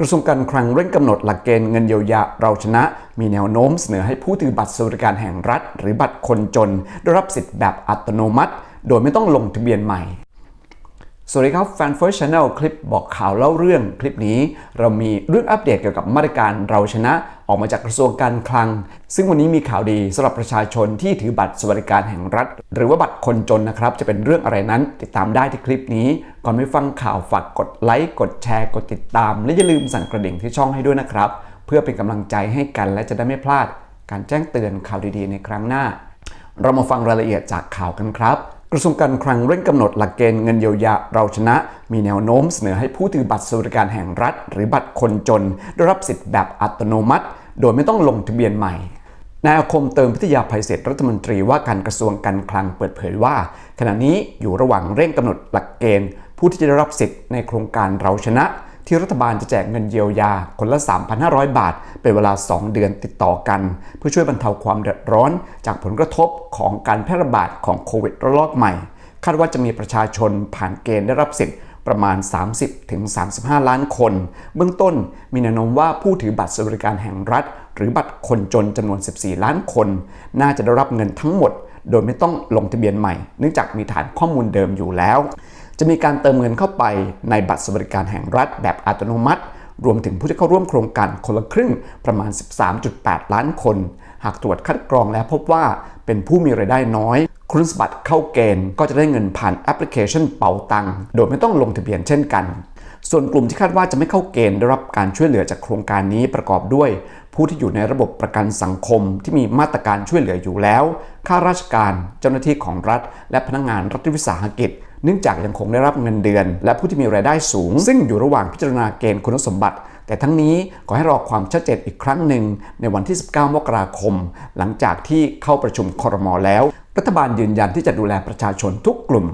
กระทรวงการคลังเร่งกำหนดหลักเกณฑ์เงินเยียวยาเราชนะ มีแนวโน้มเสนอให้ผู้ถือบัตรสวัสดิการแห่งรัฐ หรือบัตรคนจน ได้รับสิทธิ์แบบอัตโนมัติ โดยไม่ต้องลงทะเบียนใหม่ สวัสดีครับแฟนเฟิร์สชาแนลคลิปบอกข่าวเล่าเรื่องคลิปนี้ เรามีเรื่องอัปเดตเกี่ยวกับมาตรการเราชนะ ออกมาจากกระทรวงการคลัง ซึ่งวันนี้มีข่าวดีสำหรับประชาชนที่ถือบัตรสวัสดิการแห่งรัฐ หรือว่าบัตรคนจนนะครับ จะเป็นเรื่องอะไรนั้น ติดตามได้ที่คลิปนี้ ก่อนไปฟังข่าวฝากกดไลค์กดแชร์กดติดตาม และอย่าลืมสั่นกระดิ่งที่ช่องให้ด้วยนะครับ เพื่อเป็นกำลังใจให้กันและจะได้ไม่พลาด การแจ้งเตือนข่าวดีๆ ในครั้งหน้า เรามาฟังรายละเอียดจากข่าวกันครับ กระทรวงการคลังเร่งกำหนดหลักเกณฑ์เงินเยียวยาเราชนะ มีแนวโน้มเสนอให้ผู้ถือบัตรสวัสดิการแห่งรัฐ หรือบัตรคนจน ได้รับสิทธิ์แบบอัตโนมัติ โดยไม่ต้องลงทะเบียนใหม่นายอาคมเติมพิทยาภัยเศษรัฐมนตรีว่าการกระทรวงการคลังเปิดเผยว่า ขณะนี้อยู่ระหว่างเร่งกำหนดหลักเกณฑ์ ผู้ที่จะได้รับสิทธิ์ในโครงการเราชนะ ที่รัฐบาลจะแจกเงินเยียวยาคนละ 3,500 บาท เป็นเวลา 2 เดือนติดต่อกัน เพื่อช่วยบรรเทาความเดือดร้อนจากผลกระทบของการแพร่ระบาดของโควิดระลอกใหม่ คาดว่าจะมีประชาชนผ่านเกณฑ์ได้รับสิทธิ์ประมาณ 30-35 ล้านคน เบื้องต้นมีแนวโน้มว่าผู้ถือบัตรสวัสดิการแห่งรัฐ หรือบัตรคนจนจำนวน 14 ล้านคน น่าจะได้รับเงินทั้งหมด โดยไม่ต้องลงทะเบียนใหม่ เนื่องจากมีฐานข้อมูลเดิมอยู่แล้ว จะมีการเติมเงินเข้าไปในบัตรสวัสดิการแห่งรัฐแบบอัตโนมัติ รวมถึงผู้ที่เข้าร่วมโครงการคนละครึ่งประมาณ 13.8 ล้านคน หากตรวจคัดกรองแล้วพบว่าเป็นผู้มีรายได้น้อย คุณสมบัติเข้าเกณฑ์ก็จะได้เงินผ่านแอปพลิเคชันเป๋าตังโดยไม่ต้องลงทะเบียนเช่นกัน ส่วนกลุ่มที่คาดว่าจะไม่เข้าเกณฑ์ได้รับการช่วยเหลือจากโครงการนี้ประกอบด้วย ผู้ที่อยู่ในระบบประกันสังคมที่มีมาตรการช่วยเหลืออยู่แล้ว ข้าราชการ เจ้าหน้าที่ของรัฐ และพนักงานรัฐวิสาหกิจ เนื่องจากยังคงได้รับเงินเดือน และผู้ที่มีรายได้สูง ซึ่งอยู่ระหว่างพิจารณาเกณฑ์คุณสมบัติ แต่ทั้งนี้ขอให้รอความชัดเจนอีกครั้งหนึ่งในวันที่ 19 มกราคม หลังจากที่เข้าประชุมคอรมอแล้ว รัฐบาลยืนยันที่จะดูแลประชาชนทุกกลุ่ม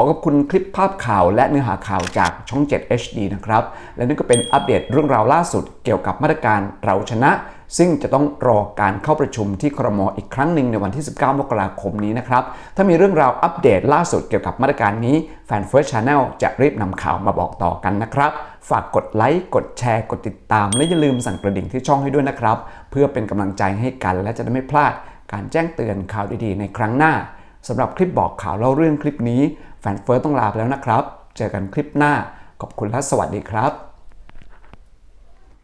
ขอขอบคุณคลิปภาพข่าวและเนื้อหาข่าวจากช่อง 7 HD นะครับ และนี่ก็เป็นอัปเดตเรื่องราวล่าสุดเกี่ยวกับมาตรการเราชนะ ซึ่งจะต้องรอการเข้าประชุมที่ครมอีกครั้งหนึ่งในวันที่ 19 มกราคมนี้นะครับ ถ้ามีเรื่องราวอัปเดตล่าสุดเกี่ยวกับมาตรการนี้แฟน First Channel จะรีบนำข่าวมาบอกต่อกันนะครับ ฝากกดไลค์กดแชร์กดติดตาม และอย่าลืมสั่นกระดิ่งที่ช่องให้ด้วยนะครับ เพื่อเป็นกำลังใจให้กันและจะได้ไม่พลาดการแจ้งเตือนข่าวดีๆ ในครั้งหน้า สำหรับคลิปบอกข่าวเล่าเรื่องคลิปนี้แฟนเฟิร์สต้องลาไปแล้วนะครับ เจอกันคลิปหน้าขอบคุณและสวัสดีครับ